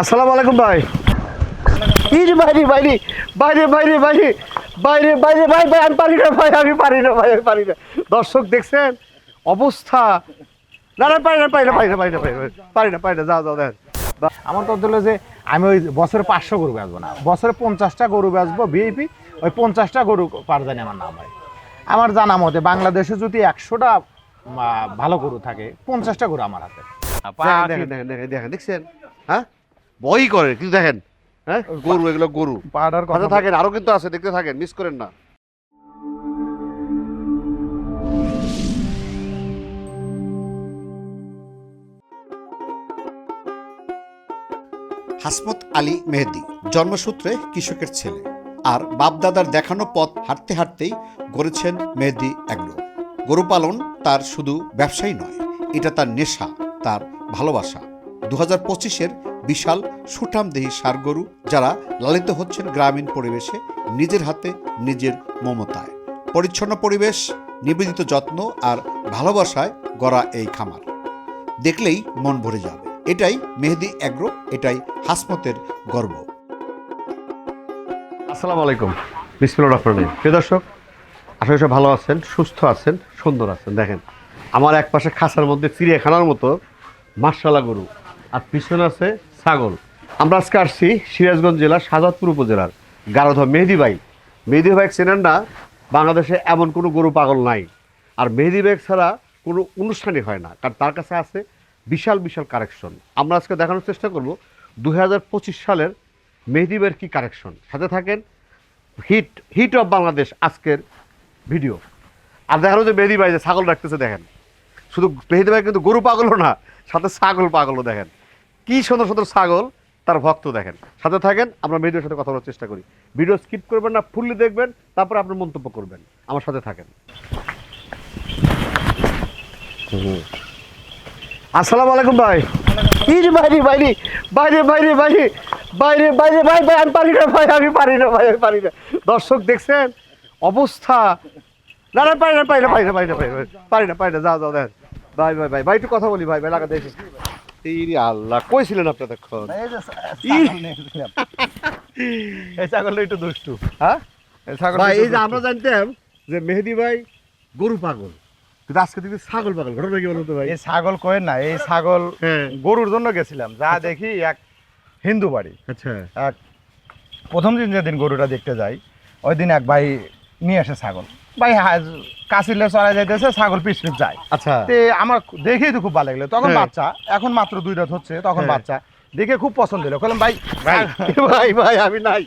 আসসালামু আলাইকুম ভাই যে বাইরে বাইরে বাইরে বাইরে বাইরে বাইরে বাইরে ভাই ভাই আমি পারি না ভাই আমি পারি না ভাই আমি পারি না দর্শক দেখছেন অবস্থা না না পারি না পারি না পারি না পারি না পারি না পারি না পারি না যাও যাও দেখেন আমার তো হলো যে আমি ওই বছরে পাঁচশো গরু বেচবো না বছরে পঞ্চাশটা গরু বেচবো বিএপি ওই পঞ্চাশটা গরু পার জানি আমার নাম হয় আমার জানা মতে বাংলাদেশে যদি একশোটা ভালো গরু থাকে পঞ্চাশটা গরু আমার হাতে দেখেন দেখেন দেখেন দেখেন দেখছেন হ্যাঁ বই করে কিন্তু দেখেন হ্যাঁ? গরু এগুলো গরু। পাড়ার কথা কথা থাকেন আরও কিন্তু আছে দেখতে থাকেন মিস করেন না। হাসমত আলী মেহেদি জন্মসূত্রে কৃষকের ছেলে আর বাপদাদার দেখানো পথ হাঁটতে হাঁটতেই গড়েছেন মেহেদি অ্যাগ্রো। গরু পালন তার শুধু ব্যবসায়ী নয় এটা তার নেশা তার ভালোবাসা। দু হাজার পঁচিশের বিশাল সুঠামদেহী সার গরু যারা লালিত হচ্ছেন গ্রামীণ পরিবেশে, নিজের হাতে নিজের মমতায়। পরিচ্ছন্ন পরিবেশ, নিবেদিত যত্ন আর ভালোবাসায় গড়া এই খামার। দেখলেই মন ভরে যাবে। এটাই মেহেদি অ্যাগ্রো, এটাই হাসমতের গর্ব। আসসালামু আলাইকুম। বিসমিল্লাহির রহমানির রহিম। প্রিয় দর্শক, আশা করি ভালো আছেন, সুস্থ আছেন, সুন্দর আছেন। দেখেন, আমার এক পাশে খাঁচার মধ্যে চিড়িয়াখানার মতো মার্শালা গরু। আর পিছনে আছে ছাগল। আমরা আজকে আসছি সিরাজগঞ্জ জেলার শাহজাদপুর উপজেলার গারোধ মেহেদি ভাই। মেহেদি ভাই চেনেন না, বাংলাদেশে এমন কোনো গরু পাগল নাই। আর মেহেদি ভাই ছাড়া কোনো অনুষ্ঠানই হয় না, কারণ তার কাছে আছে বিশাল বিশাল কারেকশন। আমরা আজকে দেখানোর চেষ্টা করব দুহাজার পঁচিশ সালের মেহেদিবের কি কারেকশন। সাথে থাকেন হিট হিট অফ বাংলাদেশ আজকের ভিডিও। আর দেখানো যে মেহেদি ভাই যে ছাগল রাখতেছে, দেখেন। শুধু মেহেদি ভাই কিন্তু গরু পাগলও না, সাথে ছাগল পাগলও দেখেন। কি সুন্দর সুন্দর ছাগল তার ভক্ত দেখেন। সাথে থাকেন আমরা মেহেদির সাথে কথা বলার চেষ্টা করি। ভিডিও স্কিপ করবেন না ফুললি দেখবেন তারপর আপনার মন্তব্য করবেন। আমার সাথে থাকেন। আসসালামু আলাইকুম ভাই। যে বাইরে বাইরে বাইরে বাইরে বাইরে বাইরে বাইরে ভাই ভাই আমি পারি না ভাই আমি পারি না ভাই আমি পারি না। দর্শক দেখছেন অবস্থা। না না পারি না পারি না পারি না পারি না পারি না পারি না পারি না যাও যাও দেখেন ভাই ভাই ভাই ভাই একটু কথা বলি ভাই ভাই লাগা দেখি এই আল্লাহ কইছিলেন আপনি তখন? এই ছাগলটা একটু দুষ্টু। হ্যাঁ? এই ভাই এই যে আমরা জানতাম যে মেহেদি ভাই গরু পাগল কিন্তু আজকে তুমি ছাগল পাগল ঘটনা কি বলতো ভাই? এই ছাগল কয়েন না এই ছাগল হ্যাঁ। গরুর জন্য গেছিলাম। যা দেখি এক হিন্দু বাড়ি। আচ্ছা। এক প্রথম দিন যেদিন গরুটা দেখতে যাই ওই দিন এক ভাই নিয়ে আসে ছাগল। ভাই কাশিলে চড়াই যাইতেছে ছাগল পিছ পিছ যায়। আচ্ছা। তে আমার দেখেই তো খুব ভালো লাগল। তখন হ্যাঁ। বাচ্চা এখন মাত্র দুই রাত হচ্ছে তখন হ্যাঁ। বাচ্চা। দেখে খুব পছন্দ হলো। বললাম ভাই ভাই। ভাই আমি নাই।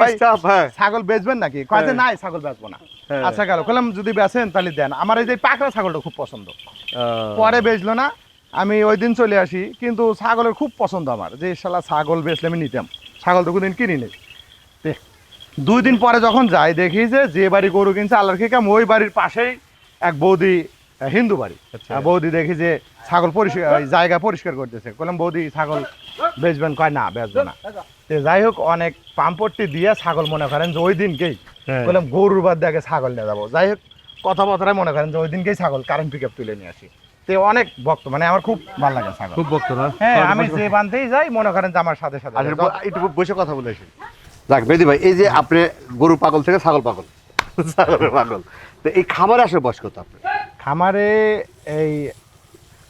ভাই, হ্যাঁ। ছাগল বেচবেন নাকি? হ্যাঁ। নাই ছাগল বেচবো না। হ্যাঁ। আচ্ছা গেল। বললাম যদি বেচেন তাহলে দেন। আমার এই যে পাকড়া ছাগলটা খুব পছন্দ। পরে বেচলো না। আমি ওই দিন চলে আসি কিন্তু ছাগলের খুব পছন্দ আমার। যে শালা ছাগল বেচলে আমি নিতাম। ছাগল তো কোনদিন কিনি নেই। দুই দিন পরে যখন যাই দেখি যে যে বাড়ি গরু কিনছে আল্লাহর খেকাম ওই বাড়ির পাশেই এক বৌদি হিন্দু বাড়ি। আচ্ছা। বৌদি দেখি যে ছাগল পরিষ্কার জায়গা পরিষ্কার করতেছে। বললাম বৌদি ছাগল বেচবেন? কয় না বেচবো না। যাই হোক অনেক পাম্পট্টি দিয়ে ছাগল মনে করেন যে ওই দিনকেই হ্যাঁ। বললাম গরুর বাদ দেখে ছাগল নিয়ে যাব। যাই হোক কথাবার্তায় মনে করেন যে ওই দিনকেই ছাগল কারেন্ট পিক তুলে নিয়ে আসি। তো অনেক ভক্ত মানে আমার খুব ভালো লাগে ছাগল। খুব বক্ত না? হ্যাঁ আমি যে বান্ধেই যাই মনে করেন যে আমার সাথে সাথে আচ্ছা একটু বসে কথা বলে আসি। যাক বেদি ভাই এই যে আপনি গরু পাগল থেকে ছাগল পাগল। ছাগলের পাগল। তো এই খামারে আসে বয়স কত আপনি খামারে এই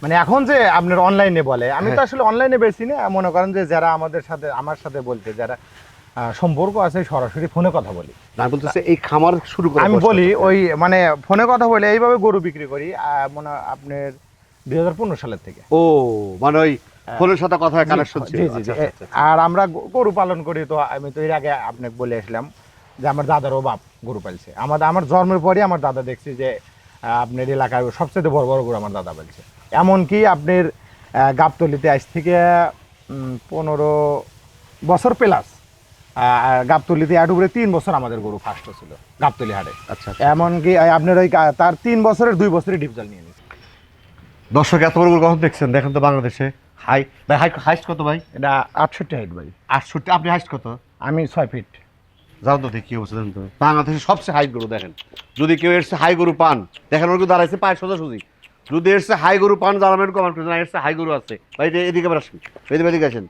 মানে এখন যে আপনার অনলাইনে বলে আমি তো হ্যাঁ। আসলে অনলাইনে বেশি না মনে করেন যে যারা আমাদের সাথে আমার সাথে বলতে যারা সম্পর্ক আছে সরাসরি ফোনে কথা বলি। না বলতেছে এই খামার শুরু করে আমি বলি ওই মানে ফোনে কথা বলে এইভাবে গরু বিক্রি করি মনে আপনার দুই হাজার পনেরো সালের থেকে। ও মানে ওই ফোনের সাথে কথা কানেকশন ছিল। আচ্ছা, আচ্ছা, আচ্ছা। আর আমরা গরু পালন করি তো আমি তো এর আগে আপনাকে বলে আসলাম যে আমার দাদারও বাপ গরু পালছে। আমাদের আমার জন্মের পরে আমার দাদা দেখছি যে আপনার এলাকায় সবচেয়ে বড় বড় গরু আমার দাদা পালছে। এমনকি আপনার গাবতলিতে আজ থেকে পনেরো বছর প্লাস গাবতলিতে এক উপরে তিন বছর আমাদের গরু ফার্স্ট ছিল গাবতলি হাটে। আচ্ছা। এমনকি আপনার ওই তার তিন বছরের দুই বছরই ডিপজল নিয়ে দর্শক এত বড় কখন দেখছেন? দেখেন তো বাংলাদেশে। হাই ভাই হাই হাইস্ট কত ভাই? এটা আটষট্টি হাইট ভাই। আটষট্টি আপনি হাইস্ট কত? আমি ছয় ফিট যাও তো দেখি অবস্থা দেখেন তো। বাংলাদেশের সবচেয়ে হাই গরু দেখেন। যদি কেউ এর হাই গরু পান দেখেন ওর দাঁড়াইছে পায়ে সোজাসুজি। যদি এসে হাই গরু পান জানাবেন কমেন্ট করে এসে হাই গরু আছে। ভাই এদিকে- আবার আসেন এদিকে এদিকে আসেন।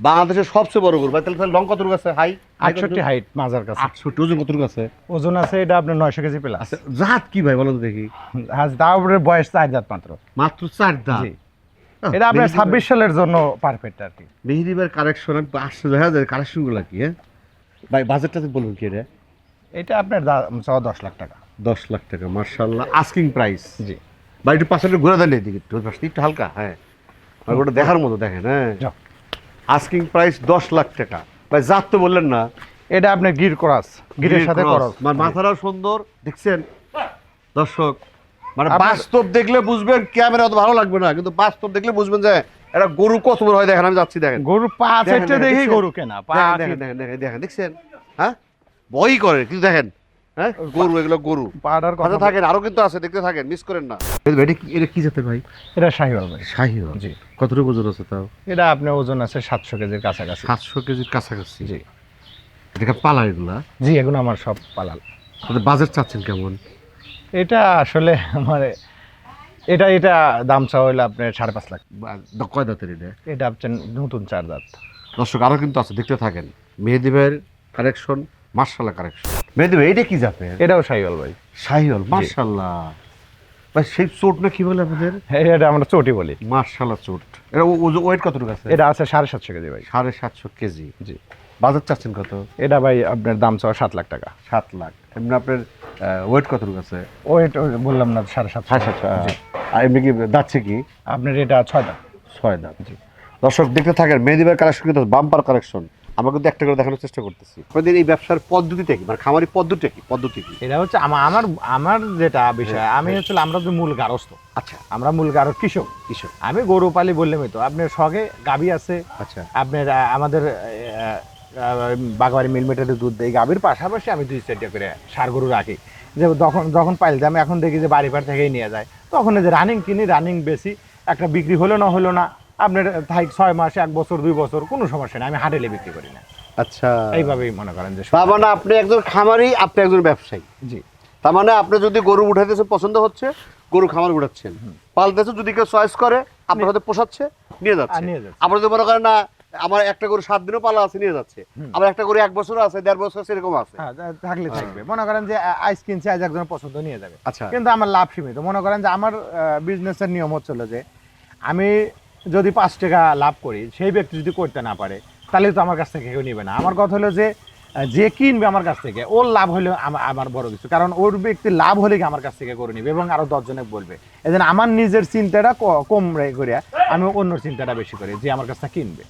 বাংলাদেশের সবচেয়ে বড় গরু ভাই তাহলে লং আছে? হাই আটষট্টি হাইট মাজার কাছে। আটষট্টি ওজন আছে? ওজন আছে এটা আপনার নয়শো কেজি প্লাস আচ্ছা জাত কি ভাই দেখি। আজ বয়স চার জাত মাত্র। মাত্র চার দাঁত এটা আপনার ছাব্বিশ সালের জন্য পারফেক্ট আর কি। মেহেদিবার কারেকশন আমি আশ্চর্য হয়ে যায় কারেকশনগুলো কি হ্যাঁ? ভাই বাজেটটা বলুন কি এটা? এটা আপনার চাওয়া দশ লাখ টাকা। দশ লাখ টাকা মার্শাল্লাহ আস্কিং প্রাইস জি। বা একটু পাশে ঘুরে দেন এদিকে একটু পাশে একটু হালকা হ্যাঁ। আর ওটা দেখার মতো দেখেন হ্যাঁ। আস্কিং প্রাইস দশ লাখ টাকা। ভাই জাত তো বললেন না। এটা আপনার গির ক্রস গিরের সাথে। করস। মানে মাথাটাও সুন্দর দেখছেন? দর্শক মানে বাস্তব দেখলে বুঝবেন ক্যামেরা অত ভালো লাগবে না কিন্তু বাস্তব দেখলে বুঝবেন যে এটা গরু কত বড় হয় দেখেন আমি যাচ্ছি দেখেন। গরু পা দেখেন, সেটে দেখেন, দেখি গরু কেনা পা দেখেন দেখেন দেখেন দেখেন দেখেন দেখছেন? হ্যাঁ? বই করে কিন্তু দেখেন হ্যাঁ? গরু এগুলো গরু। পাড়ার কথা কথা থাকেন আরও কিন্তু আছে দেখতে থাকেন মিস করেন না। এটা কি এটা কি জাতের ভাই? এটা শাহিওয়াল ভাই। শাহি জি। কতটুকু ওজন আছে তাও? এটা আপনার ওজন আছে সাতশো কেজির কাছাকাছি। সাতশো কেজির কাছাকাছি? জি। এটা পালা এগুলা? জি এগুলো আমার সব পালাল। বাজেট চাচ্ছেন কেমন? এটা আসলে মানে এটা এটা দাম চা হইল আপনার সাড়ে পাঁচ লাখ। বা- কয় দাঁতের এটা? এটা আপনার নতুন চার দাঁত। দর্শক আরও কিন্তু আছে দেখতে থাকেন। মেহেদি ভাইয়ের কারেকশন মার্শাল্লাহ কারেকশন মেহেদি ভাই এটা কি জাতের? এটাও শাহিওয়াল ভাই। শাহিওল মার্শাল্লাহ ভাই সেই চোট না কি বলে আপনাদের? এই এটা আমরা চটি বলি। মার্শাল্লাহ চোট। এটা ওয়েট কতটুকু আছে? এটা আছে সাড়ে সাতশো কেজি ভাই। সাড়ে সাতশো কেজি। জি। বাজার চাচ্ছেন কত? এটা ভাই আপনার দাম চাওয়া সাত লাখ টাকা। সাত লাখ। এমনি আপনার ওয়েট কতটুকু আছে? ওয়েট বললাম না সাড়ে সাতশো। সাড়ে সাতশো আর এমনি কি যাচ্ছে কি? আপনার এটা ছয় দাম ছয় দাম জি দর্শক দেখতে থাকেন মেহেদিবার কালেকশন কিন্তু বাম্পার কালেকশন আমরা কিন্তু একটা করে দেখানোর চেষ্টা করতেছি। আপনাদের এই ব্যবসার পদ্ধতিটা কি? মানে খামারি পদ্ধতিটা কি? পদ্ধতি কি? এটা হচ্ছে আমা- আমার আমার যেটা বিষয় আমি হচ্ছে আমরা তো মূল গারস্থ। আচ্ছা। আমরা মূল গারস্থ কৃষক। কৃষক। আমি গরু পালি বললামই তো আপনার সঙ্গে গাবি আছে আচ্ছা। আপনার আমাদের বাগবাড়ি মিলমেটারে দুধ দেয় গাভীর পাশাপাশি আমি দুই চারটা করে সার গরু রাখি। যে যখন যখন পাইলতাম এখন দেখি যে বাড়ি পাড় থেকেই নিয়ে যায় তখন এই যে রানিং কিনি রানিং বেশি একটা বিক্রি হলো না হলো না আপনার থাই ছয় মাস এক বছর দুই বছর কোনো সমস্যা নেই আমি হাটেলে বিক্রি করি না। আচ্ছা। এইভাবেই মনে করেন যে তার মানে আপনি একজন খামারি আপনি একজন ব্যবসায়ী। জি। তার মানে আপনি যদি গরু উঠাইতেছে পছন্দ হচ্ছে গরু খামার উঠাচ্ছেন। পালতেছে যদি কেউ চয়েস করে আপনার হাতে পোষাচ্ছে নিয়ে যাচ্ছে। আপনার যদি মনে করেন না আমার একটা গরু সাত দিনও পালা আছে নিয়ে যাচ্ছে। আবার একটা গরু এক বছর আছে দেড় বছর আছে এরকম আছে। হ্যাঁ থাকলে থাকবে। মনে করেন যে আইস কিনছে আজ একজনের পছন্দ নিয়ে যাবে। আচ্ছা। কিন্তু আমার লাভ সীমিত। মনে করেন যে আমার বিজনেসের নিয়ম হচ্ছিল যে আমি যদি পাঁচ টাকা লাভ করি সেই ব্যক্তি যদি করতে না পারে তাহলে তো আমার কাছ থেকে কেউ নিবে না। আমার কথা হলো যে যে কিনবে আমার কাছ থেকে ওর লাভ হলে আমার বড় কিছু। কারণ ওর ব্যক্তির লাভ হলে আমার কাছ থেকে করে নিবে এবং আরও দশজনে বলবে। এই আমার নিজের চিন্তাটা কম রে করে আমি অন্য চিন্তাটা বেশি করি যে আমার কাছ থেকে কিনবে।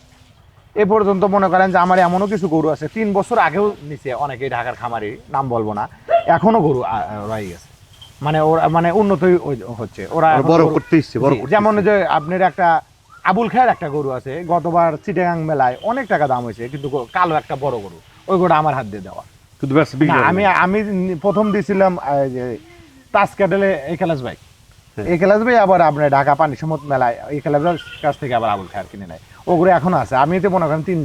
এ পর্যন্ত মনে করেন যে আমার এমনও কিছু গরু আছে তিন বছর আগেও নিচে অনেকেই ঢাকার খামারি নাম বলব না এখনও গরু রয়ে গেছে। মানে ওরা মানে উন্নতই হচ্ছে। ওরা বড় করতে যেমন যে আপনার একটা আবুল খায়ের একটা গরু আছে গতবার চিটাগাং মেলায় অনেক টাকা দাম হয়েছে কিন্তু কালো একটা বড় গরু। ওই গরু আমার হাত দিয়ে দেওয়া। কিন্তু আমি আমি প্রথম দিয়েছিলাম তাস ক্যাটেলে এই খেলাস ভাই। হ্যাঁ। এই খেলাস ভাই আবার আপনার ঢাকা পানি সমত মেলায় এই খেলাসের কাছ থেকে আবার আবুল খায়ার কিনে নেয়। ওগুলো এখনও আছে। আমি তো মনে করেন তিন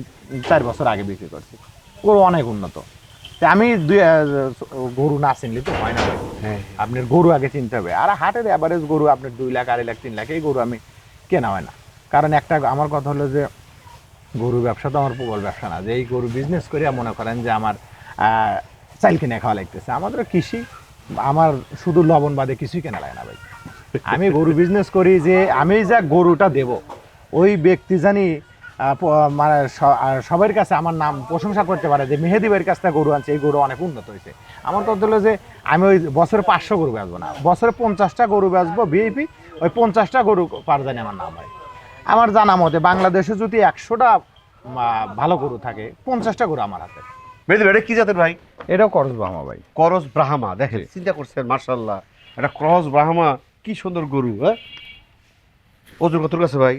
চার বছর আগে বিক্রি করছি। গরু অনেক উন্নত। আমি দুই গরু না চিনলে তো হয় না হ্যাঁ। আপনার গরু আগে চিনতে হবে। আর হাটের অ্যাভারেজ গরু আপনার দুই লাখ আড়াই লাখ তিন লাখ এই গরু আমি কেনা হয় না। কারণ একটা আমার কথা হলো যে, গরু ব্যবসা তো আমার প্রবল ব্যবসা না। যে এই গরু বিজনেস করে মনে করেন যে আমার চাল কিনে খাওয়া লাগতেছে। আমাদের কৃষি, আমার শুধু লবণ বাদে কিছুই কেনা লাগে না ভাই। আমি গরু বিজনেস করি যে, আমি যা গরুটা দেব, ওই ব্যক্তি জানি মানে সবার কাছে আমার নাম প্রশংসা করতে পারে যে মেহেদিবের কাছ থেকে গরু আনছে, এই গরু অনেক উন্নত হয়েছে। আমার কথা হলো যে, আমি ওই বছরে পাঁচশো গরু বেচবো না। বছরে পঞ্চাশটা গরু বেচবো, ভিআইপি, ওই পঞ্চাশটা গরু পার জানি আমার নাম হয়। আমার জানা মতে বাংলাদেশে যদি একশোটা ভালো গরু থাকে পঞ্চাশটা গরু আমার হাতে। মেহেদি ভাই, এটা কি জাতের ভাই? এটাও করস আমার ভাই। করস ব্রাহ্মা দেখেন চিন্তা করছেন মার্শাল্লাহ এটা ক্রস ব্রাহ্মা কি সুন্দর গরু হ্যাঁ? ওজন কত আছে ভাই?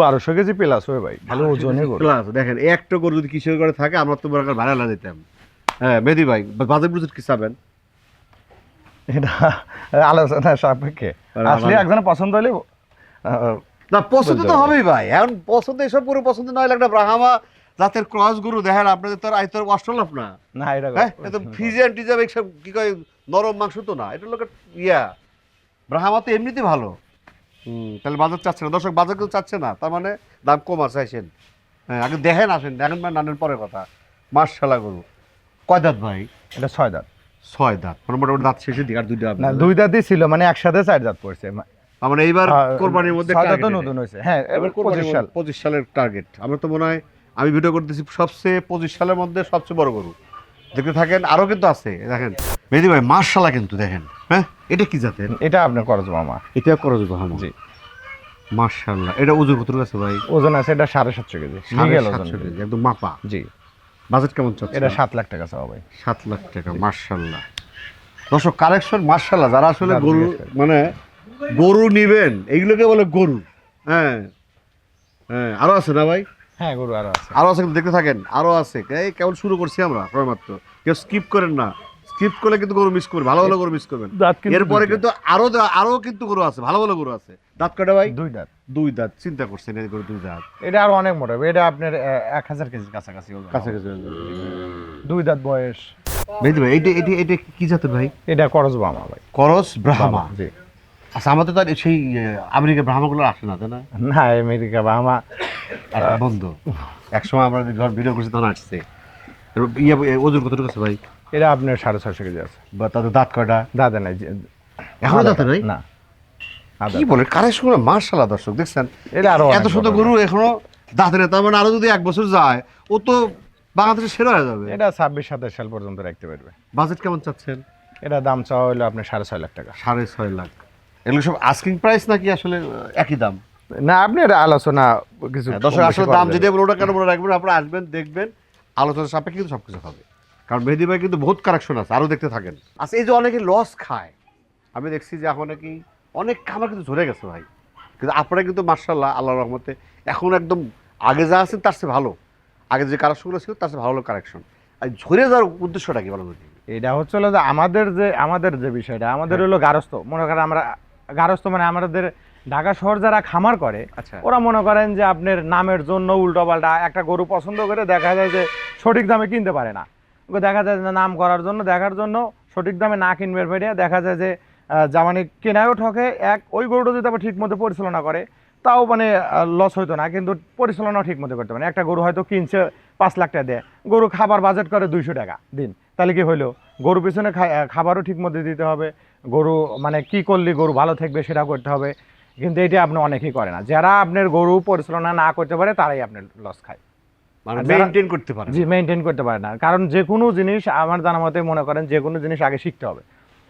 বারোশো কেজি প্লাস হবে ভাই ভালো ওজনে গরু। Plus, দেখেন একটা গরু যদি কিশোর করে থাকে আমরা তো বড় ভাড়া না দিতাম। হ্যাঁ মেদি ভাই বাজার বুঝে কি চাবেন? এটা আলোচনা সাপেক্ষে। আসলে একজনের পছন্দ হলে না পছন্দ তো হবেই ভাই। এখন পছন্দ এসব পুরো পছন্দ নয় একটা ব্রাহ্মা জাতের ক্রস গরু দেখেন আপনাদের তো আইতর অষ্টলাভ না। না এটা হ্যাঁ এটা ফিজিয়ান টিজাম এইসব কি কয় নরম মাংস তো না এটা লোকের ইয়া। ব্রাহ্মা তো এমনিতে ভালো। হুম, তাহলে বাজার চাচ্ছে না। দর্শক বাজার কেউ চাচ্ছে না তার মানে দাম কম আছে আসেন হ্যাঁ আগে দেখেন আসেন দেখেন মানে নানের পরের কথা। মার্শালা গরু। কয় দাঁত ভাই? এটা ছয় দাঁত। ছয় দাঁত। মানে মোটামুটি দাঁত শেষের দিকে আর দুই না দুই দাঁতই ছিল মানে একসাথে চার দাঁত পড়ছে। তার মানে এইবার হ্যাঁ, কোরবানির মধ্যে নতুন হয়েছে। হ্যাঁ এবার সাল। সালের টার্গেট আমরা তো মনে হয় আমি ভিডিও করতেছি সবচেয়ে পঁচিশ সালের মধ্যে সবচেয়ে বড় গরু। দেখতে থাকেন আরও কিন্তু আছে দেখেন। মেহেদি ভাই মার্শালা কিন্তু দেখেন হ্যাঁ? এটা কি জাতের? এটা আপনার করজ মামা এটা করো যোগ হামা। জি। মার্শাল্লাহ এটা ওজন কত আছে ভাই? ওজন আছে এটা সাড়ে সাতশো কেজি। সাতশো কেজি, একদম মাপা। জি। বাজেট কেমন চলছে এটা সাত লাখ টাকা চাওয়া ভাই। সাত লাখ টাকা মার্শাল্লাহ দর্শক কালেকশন মার্শাল্লাহ যারা আসলে গরু মানে গরু নিবেন এইগুলোকে বলে গরু। হ্যাঁ হ্যাঁ আরও আছে না ভাই? হ্যাঁ গরু আরও আছে। আরও আছে কিন্তু দেখতে থাকেন আরও আছে। এই কেবল শুরু করছি আমরা মাত্র। কেউ স্কিপ করেন না। স্কিপ করলে কিন্তু গরু মিস করবেন ভালো ভালো গরু মিস করবেন। এরপরে কিন্তু আরও আরও কিন্তু গরু আছে ভালো ভালো গরু আছে। দাঁত কটা ভাই? দুই দাঁত। দুই দাঁত চিন্তা করছেন এই গরু দুই দাঁত। এটা আরও অনেক মোটা। এটা আপনার এক হাজার কেজির কাছাকাছি। কাছাকাছি দুই দাঁত বয়স। ভাই এটা এটা এটা কি জাতের ভাই? এটা করস বামা ভাই। করস ব্রাহ্মা। জি। আচ্ছা আমাদের তো সেই আমেরিকা ব্রাহ্মাগুলো আসে না তাই না? না আমেরিকা বামা একটা বন্ধ। একসময় আমরা যখন ভিডিও করছি তখন আসছে। ইয়ে ওজন কতটুকু আছে ভাই? এটা আপনার সাড়ে ছয়শো কেজি আছে। বা তাদের দাঁত কয়টা? দাদা নাই এখনও দাঁতে নাই? না। কি বলে কারের সঙ্গে মার্শাল্লাহ দর্শক দেখছেন? এটা আরও এত সুন্দর গরু এখনও দাঁতে নেই তার মানে আরও যদি এক বছর যায় ও তো বাংলাদেশে সেরা হয়ে যাবে। এটা ছাব্বিশ সাতাশ সাল পর্যন্ত রাখতে পারবে। বাজেট কেমন চাচ্ছেন? এটা দাম চাওয়া হলো আপনার সাড়ে ছয় লাখ টাকা। সাড়ে ছয় লাখ। এগুলো সব আস্কিং প্রাইস নাকি আসলে একই দাম? না আপনি আলোচনা কিছু হ্যাঁ, দর্শক আসলে দাম যদি বলে ওটা কেন মনে রাখবেন? আপনারা আসবেন দেখবেন আলোচনা সাপেক্ষে কিন্তু সবকিছু হবে। কারণ মেহেদি ভাই কিন্তু বহুত কারেকশন আছে আরও দেখতে থাকেন। আচ্ছা এই যে অনেকে লস খায় আমি দেখছি যে এখন নাকি অনেক খাবার কিন্তু ঝরে গেছে ভাই। কিন্তু আপনারা কিন্তু মার্শাল্লাহ আল্লাহ রহমতে এখন একদম আগে যা আছেন তার চেয়ে ভালো। আগে যে কারেকশনগুলো ছিল তার চেয়ে ভালো কারেকশন আর ঝরে যাওয়ার উদ্দেশ্যটা কি দেখি? এটা হচ্ছে হলো যে আমাদের যে আমাদের যে বিষয়টা আমাদের হ্যাঁ। হলো গারস্থ। মনে করেন আমরা গারস্থ মানে আমাদের ঢাকা শহর যারা খামার করে আচ্ছা। ওরা মনে করেন যে আপনার নামের জন্য উল্টো পাল্টা একটা গরু পছন্দ করে দেখা যায় যে সঠিক দামে কিনতে পারে না। ওকে দেখা যায় যে নাম করার জন্য দেখার জন্য সঠিক দামে না কিনবে ফেরে দেখা যায় যে জামানি মানে কেনায়ও ঠকে এক ওই গরুটা যদি আবার ঠিক মতো পরিচালনা করে তাও মানে লস হইতো না কিন্তু পরিচালনাও ঠিক মতো করতে পারে একটা গরু হয়তো কিনছে পাঁচ লাখ টাকা দেয় গরু খাবার বাজেট করে দুইশো টাকা দিন। তাহলে কি হইল? গরু পিছনে খাবারও ঠিক মতো দিতে হবে গরু মানে কি করলে গরু ভালো থাকবে সেটা করতে হবে। কিন্তু এটা আপনি অনেকেই করে না। যারা আপনার গরু পরিচালনা না করতে পারে তারাই আপনার লস খায়। মানে মেনটেন করতে পারে জি মেনটেন করতে পারে না। কারণ যে কোনো জিনিস আমার জানা মতে মনে করেন যে কোনো জিনিস আগে শিখতে হবে।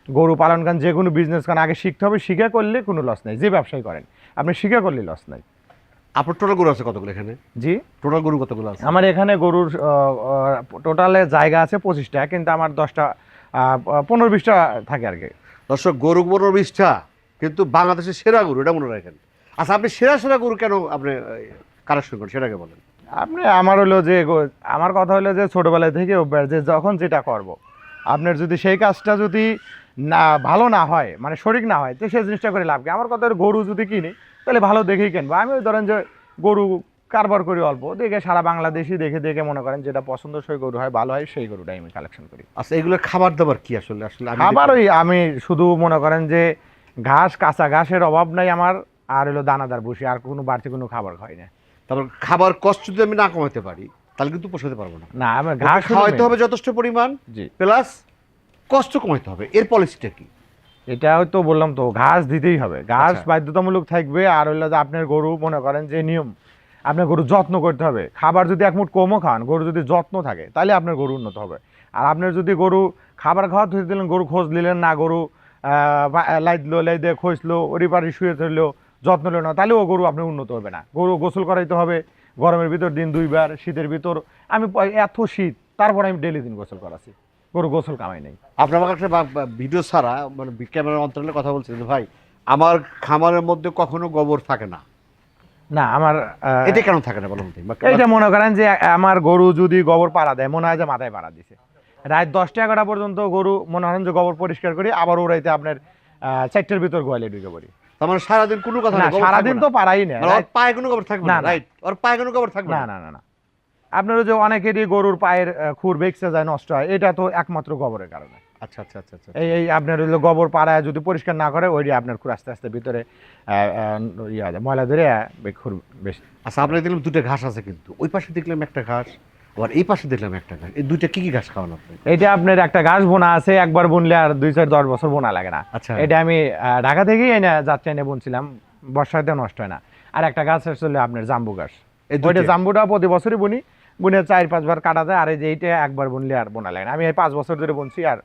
গরু পালন করেন যে কোনো বিজনেস করেন আগে শিখতে হবে শিখে করলে কোনো লস নেই। যে ব্যবসায় করেন আপনি শিখে করলে লস নাই। আপনার টোটাল গরু আছে কতগুলো এখানে? জি? টোটাল গরু কতগুলো আছে? আমার এখানে গরুর টোটালে জায়গা আছে পঁচিশটা কিন্তু আমার দশটা পনেরো বিশটা থাকে আর কি। দর্শক, গরু গরুর বিষ্ঠা, কিন্তু বাংলাদেশের সেরা গরু, এটা মনে রাখেন। আচ্ছা আপনি সেরা সেরা গরু কেন আপনি কারেকশন করেন, সেটাকে বলেন। আপনি, আমার হলো যে আমার কথা হলো যে, ছোটবেলা থেকে অভ্যাস, যে যখন যেটা করব। আপনার যদি সেই কাজটা যদি না, ভালো না হয় মানে সঠিক না হয়, তো সেই জিনিসটা করে লাভ কি? আমার কথা গরু যদি কিনি, তাহলে ভালো দেখেই কিনবো। আমি ওই ধরেন যে, গরু কারবার করি অল্প। দেখে সারা বাংলাদেশি দেখে দেখে মনে করেন যেটা পছন্দসই গরু হয় ভালো হয় সেই গরুটাই আমি কালেকশন করি। আচ্ছা এগুলোর খাবার দাবার কি আসলে? আসলে আমি খাবার ওই আমি শুধু মনে করেন যে ঘাস কাঁচা ঘাসের অভাব নাই আমার আর হলো দানাদার বসি আর কোনো বাড়তি কোনো খাবার খাই না। তারপর খাবার কষ্ট যদি আমি না কমাতে পারি তাহলে কিন্তু পোষাতে পারব না। না আমার ঘাস খাওয়াইতে হবে যথেষ্ট পরিমাণ জি। প্লাস কষ্ট কমাইতে হবে। এর পলিসিটা কি? এটা হয়তো বললাম তো ঘাস দিতেই হবে। ঘাস আচ্ছা। বাধ্যতামূলক থাকবে আর হইল যে আপনার গরু মনে করেন যে নিয়ম। আপনার গরু যত্ন করতে হবে। খাবার যদি এক মুঠ কমও খান, গরু যদি যত্ন থাকে, তাহলে আপনার গরু উন্নত হবে। আর আপনার যদি গরু খাবার খাওয়া ধুয়ে দিলেন, গরু খোঁজ নিলেন না, গরু লাইদলো লাইদে খোঁজলো ওরি পারি শুয়ে ধরলো যত্ন নিল না, তাহলেও গরু আপনার উন্নত হবে না। গরু গোসল করাইতে হবে, গরমের ভিতর দিন দুইবার, শীতের ভিতর। আমি এত শীত, তারপর আমি ডেলি দিন গোসল করাছি গরু গোসল কামাই নেই। আপনার বা- ভিডিও ছাড়া মানে ক্যামেরার অন্তরালে কথা বলছেন যে, ভাই, আমার খামারের মধ্যে কখনো গোবর থাকে না। না আমার এটা কেন থাকে না বলুন এইটা মনে করেন যে আমার গরু যদি গোবর পাড়া দেয় মনে হয় যে মাথায় পাড়া দিছে। রাত দশটা এগারোটা পর্যন্ত গরু মনে হয় যে গোবর পরিষ্কার করি আবার ওরাইতে আপনার চারটের ভিতর গোয়ালে ঢুকে পড়ি। তার মানে সারাদিন কোনো কথা না সারাদিন তো না। পাড়াই না মানে পায়ে কোনো গোবর থাকবে না। রাইট ওর পায়ে কোনো গোবর থাকবে না না। না না আপনার যে অনেকেরই গরুর পায়ের খুর বেঁকছে যায় নষ্ট হয় এটা তো একমাত্র গোবরের কারণে। আচ্ছা আচ্ছা আচ্ছা আচ্ছা এই এই আপনার হইল গোবর পাড়ায় যদি পরিষ্কার না করে ওইটি আপনার খুব আস্তে আস্তে ভিতরে ইয়া ময়লা ধরে খুব বেশি। আচ্ছা আপনার দেখলাম দুটো ঘাস আছে কিন্তু। ওই পাশে দেখলাম একটা ঘাস আবার এই পাশে দেখলাম একটা ঘাস। এই দুইটা কি কি ঘাস খাওয়ান আপনি? এটা আপনার একটা গাছ বোনা আছে একবার বুনলে আর দুই চার দশ বছর বোনা লাগে না। আচ্ছা। এটা আমি ঢাকা থেকেই এনে যাত্রা এনে বুনছিলাম। বর্ষাতে নষ্ট হয় না। আর একটা গাছ আসলে আপনার জাম্বু গাছ ওইটা? জাম্বুটা প্রতি বছরই বুনি। বুনে চার পাঁচবার কাটা যায় আর এই যে এইটা একবার বুনলে আর বোনা লাগে না। আমি এই পাঁচ বছর ধরে বুনছি আর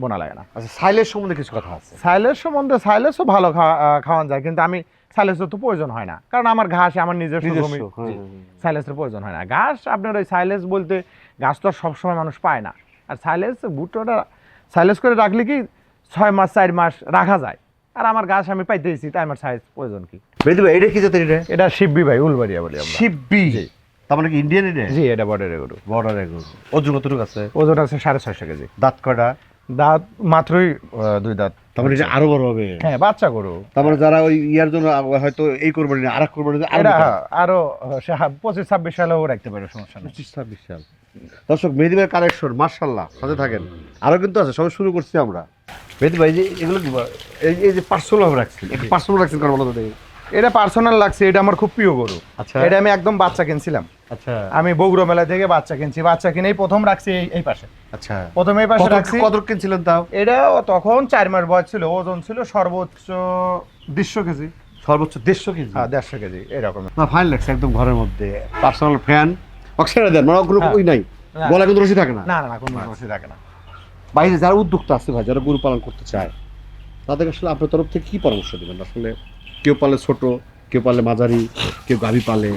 বোনা লাগে না। আচ্ছা সাইলের সম্বন্ধে কিছু কথা আছে। সাইলেস সম্বন্ধে সাইলেসও ভালো খাওয়ান যায় কিন্তু আমি সাইলেসের তো প্রয়োজন হয় না। কারণ আমার ঘাস আমার নিজস্ব, জমি। হ্যাঁ। হ্যাঁ, হ্যাঁ। সাইলেসের প্রয়োজন হয় না। ঘাস আপনার ওই সাইলেস বলতে ঘাস তো আর সবসময় মানুষ পায় না। আর সাইলেস ভুট্টোটা সাইলেস করে রাখলে কি ছয় মাস চার মাস রাখা যায়? আর আমার ঘাস আমি পাইতেছি তাই আমার সাইজ প্রয়োজন কি? ভাই এটা কি জাতের এটা? এটা শিববি ভাই উলবাড়িয়া বলি আমরা। শিববি। তার মানে কি ইন্ডিয়ান এটা? জি এটা বর্ডারের গরু। বর্ডার গরু। ওজন কতটুকু আছে? ওজন আছে সাড়ে ছয়শো কেজি। দাঁত কটা দাঁত মাত্রই দুই দাঁত। তার মানে এটা আরও বড় হবে। হ্যাঁ বাচ্চা গরু। তার মানে যারা ওই ইয়ার জন্য হয়তো এই করবেন না আর এক করবেন না এটা আরও সে পঁচিশ ছাব্বিশ সালেও রাখতে পারে সমস্যা নেই। পঁচিশ ছাব্বিশ সাল। দর্শক মেহেদি ভাই কালেকশন মার্শাল্লাহ সাথে থাকেন। আরও কিন্তু আছে সবাই শুরু করছি আমরা। মেহেদি ভাই যে এগুলো এই এই যে পার্সোনাল রাখছেন একটু পার্সোনাল রাখছেন কারণ বলো তো এটা পার্সোনাল লাগছে এটা আমার খুব প্রিয় গরু। আচ্ছা। এটা আমি একদম বাচ্চা কিনছিলাম। আচ্ছা। আমি বগুড়া মেলা থেকে বাচ্চা কিনছি বাচ্চা কিনেই প্রথম রাখছি এই পাশে। আচ্ছা। প্রথম এই পাশে রাখছি। কত কিনছিলেন তাও? এটা তখন চার মাস বয়স ছিল ওজন ছিল সর্বোচ্চ দেড়শো কেজি। সর্বোচ্চ দেড়শো কেজি? হ্যাঁ দেড়শো কেজি এরকম। না ফাইন লাগছে একদম ঘরের মধ্যে। পার্সোনাল ফ্যান অক্সাইড দেন মানে ওগুলো হ্যাঁ। ওই নাই। না। গলা কিন্তু রসি থাকে না? না না না কোনো রসি থাকে না। বাইরে যারা উদ্যোক্তা আছে ভাই যারা গরু পালন করতে চায় তাদের আসলে আপনার তরফ থেকে কি পরামর্শ দেবেন? আসলে কেউ পালে ছোট কেউ পালে মাঝারি কেউ গাভি পালে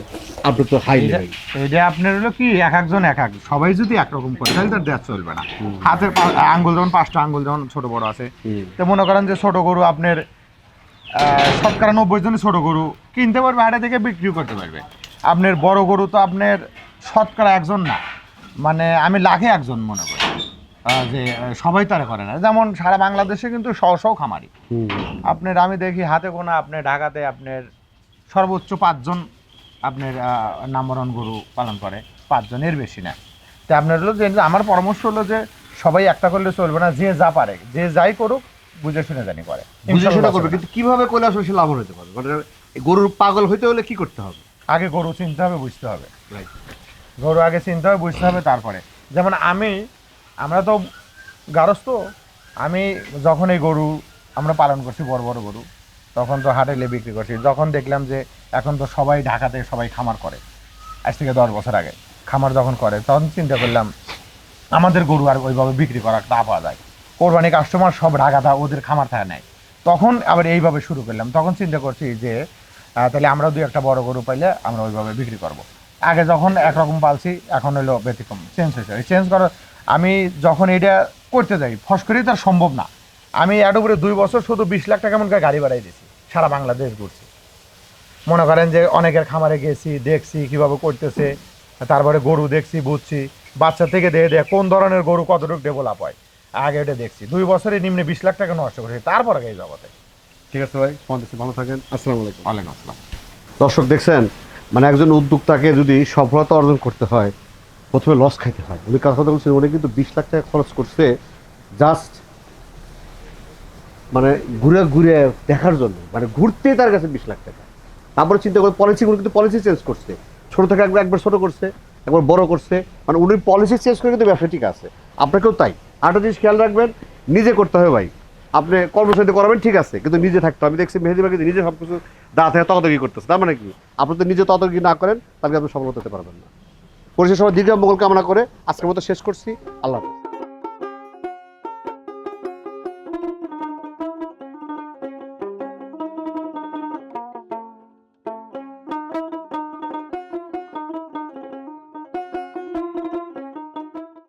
আপনি তো হাই লেভেল এইটা আপনার হলো কি এক একজন এক এক। সবাই যদি একরকম করে তাহলে তার দেওয়া চলবে না। হাতের আঙ্গুল যেমন পাঁচটা আঙ্গুল যেমন ছোট বড় আছে তো মনে করেন যে ছোট গরু আপনার শতকরা নব্বই জনই ছোট গরু কিনতে পারবে হাটে থেকে বিক্রি করতে পারবে। আপনার বড় গরু তো আপনার শতকরা একজন না। মানে আমি লাখে একজন মনে করি। যে সবাই তারা করে না। যেমন সারা বাংলাদেশে কিন্তু শ শ খামারি আপনার আমি দেখি হাতে গোনা আপনার ঢাকাতে আপনার সর্বোচ্চ পাঁচজন আপনার ওয়ান গরু পালন করে পাঁচজন এর বেশি না। তো আপনার হলো যে আমার পরামর্শ হলো যে সবাই একটা করলে চলবে না যে যা পারে যে যাই করুক বুঝে শুনে জানি করে। বুঝে শোনা করবে কিন্তু কীভাবে করলে আসলে সে লাভবান হতে পারবে? মানে গরুর পাগল হইতে হলে কি করতে হবে? আগে গরু চিনতে হবে বুঝতে হবে। গরু আগে চিনতে হবে বুঝতে হবে তারপরে। যেমন আমি আমরা তো গারস্থ আমি যখন এই গরু আমরা পালন করছি বড় বড় গরু তখন তো হাটে লে বিক্রি করছি। যখন দেখলাম যে এখন তো সবাই ঢাকাতে সবাই খামার করে, আজ থেকে দশ বছর আগে খামার যখন করে, তখন চিন্তা করলাম, আমাদের গরু আর ওইভাবে বিক্রি করা না পাওয়া যায়। কোরবানি কাস্টমার সব ঢাকাটা ওদের খামার থাকে নেয় তখন আবার এইভাবে শুরু করলাম। তখন চিন্তা করছি যে তাহলে আমরা দুই একটা বড় গরু পাইলে আমরা ওইভাবে বিক্রি করব। আগে যখন একরকম পালছি, এখন হলো ব্যতিক্রম। চেঞ্জ হয়েছে। চেঞ্জ করার আমি যখন এটা করতে যাই, ফস করেই তার সম্ভব না। আমি এর উপরে দুই বছর শুধু বিশ লাখ টাকা মন গাড়ি বাড়াই দিয়েছি। সারা বাংলাদেশ ঘুরছি। মনে করেন যে অনেকের খামারে গেছি দেখছি কীভাবে করতেছে তারপরে গরু দেখছি বুঝছি। বাচ্চা থেকে দেখে দেখে কোন ধরনের গরু কতটুকু ডেভেলপ হয় আগে এটা দেখছি। দুই বছরে নিম্নে বিশ লাখ টাকা নষ্ট করেছি তারপরে এই জগতে। ঠিক আছে ভাই ভালো থাকেন। আসসালামু আলাইকুম। ওয়ালাইকুম আসসালাম। দর্শক দেখছেন? মানে একজন উদ্যোক্তাকে যদি সফলতা অর্জন করতে হয় প্রথমে লস খাইতে হয়। উনি কথা বলছেন উনি কিন্তু বিশ লাখ টাকা খরচ করছে জাস্ট মানে ঘুরে ঘুরে দেখার জন্য। মানে ঘুরতে তার কাছে বিশ লাখ টাকা। তারপরে চিন্তা করে পলিসিগুলো কিন্তু পলিসি চেঞ্জ করছে। ছোট থেকে একবার একবার ছোট করছে, একবার বড় করছে। মানে উনি পলিসি চেঞ্জ করে কিন্তু ব্যবসা ঠিক আছে। আপনাকেও তাই। আরেকটা জিনিস খেয়াল রাখবেন, নিজে করতে হবে ভাই। আপনি কর্মচারী করাবেন, ঠিক আছে। কিন্তু নিজে থাকতে। আমি দেখছি মেহেদি ভাই নিজে সব কিছু থেকে তদারকি করতেছে। তার মানে কি? আপনি তো নিজে তদারকি না করেন, তাহলে আপনি সফল হতে পারবেন না। পরিশেষ সবাই দীর্ঘ মঙ্গল কামনা করে আজকের মতো শেষ করছি। আল্লাহ হাফেজ।